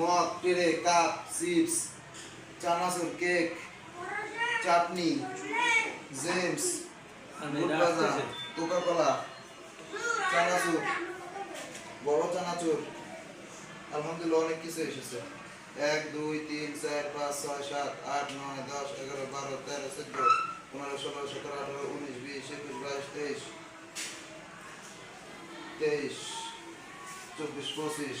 Mug tray cup chips চানাচুর cake চাটনি Gems Coca Cola চানাচুর বড় চানাচুর। আলহামদুলিল্লাহ অনেক কিছু এসেছে। এক দুই তিন চার পাঁচ ছয় সাত আট নয় দশ এগারো বারো তেরো চোদ্দ পনেরো ষোলো সতেরো আঠারো উনিশ বিশ একুশ বাইশ তেইশ তেইশ চব্বিশ পঁচিশ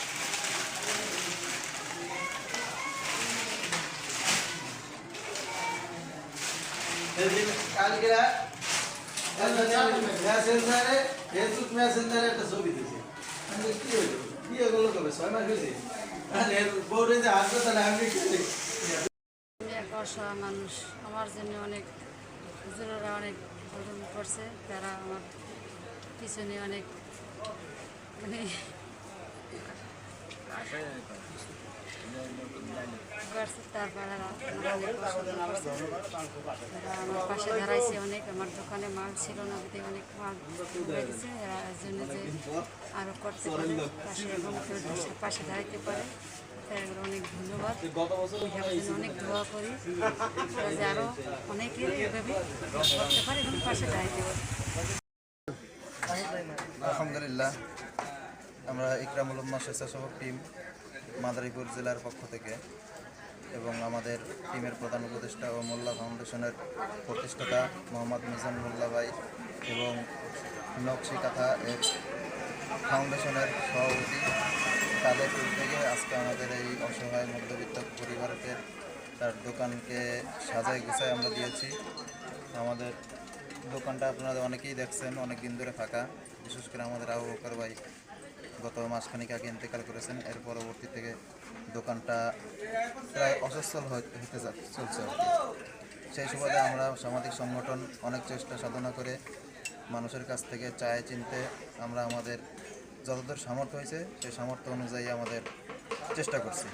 কালকে মেসেঞ্জারে ফেসবুক মেসেঞ্জারে একটা ছবি দিয়েছে আমি কি হলো তাহলে আমি অসহায় মানুষ আমার জন্য অনেক হুজুরেরা অনেক ভোজন করছে তারা আমার পিছনে অনেক মানে তারপরে অনেক পাশে দাঁড়াইছে অনেক আমার দোকানে মাল ছিল না বিধে অনেক মাল এর জন্য যে আরও করতে পারে পাশে পাশে দাঁড়াইতে পারে অনেক ধন্যবাদ অনেক দোয়া করি যে আরও অনেকের এভাবে করতে পারে এবং পাশে দাঁড়াইতে পারে আলহামদুলিল্লাহ, আমরা ইকরামুল উম্মা স্বেচ্ছাসেবক টিম মাদারীপুর জেলার পক্ষ থেকে এবং আমাদের টিমের প্রধান উপদেষ্টা ও মোল্লা ফাউন্ডেশনের প্রতিষ্ঠাতা মোহাম্মদ মিজান মোল্লা ভাই এবং নকশি কাথা এর ফাউন্ডেশনের সভাপতি তাদের থেকে আজকে আমাদের এই অসহায় মধ্যবিত্ত পরিবারকে তার দোকানকে সাজায় গুছায় আমরা দিয়েছি। আমাদের দোকানটা আপনারা অনেকেই দেখছেন অনেক দিন ধরে ফাঁকা। বিশেষ করে আমাদের আবু বকর ভাই গত মাসখানিক আগে ইন্তেকাল করেছেন, এর পরবর্তী থেকে দোকানটা প্রায় অসচ্ছল হতে চলছে সেই সুবাদে আমরা সামাজিক সংগঠন অনেক চেষ্টা সাধনা করে মানুষের কাছ থেকে চায় চিনতে আমরা আমাদের যতদূর সামর্থ্য হয়েছে, সেই সামর্থ্য অনুযায়ী আমাদের চেষ্টা করছি।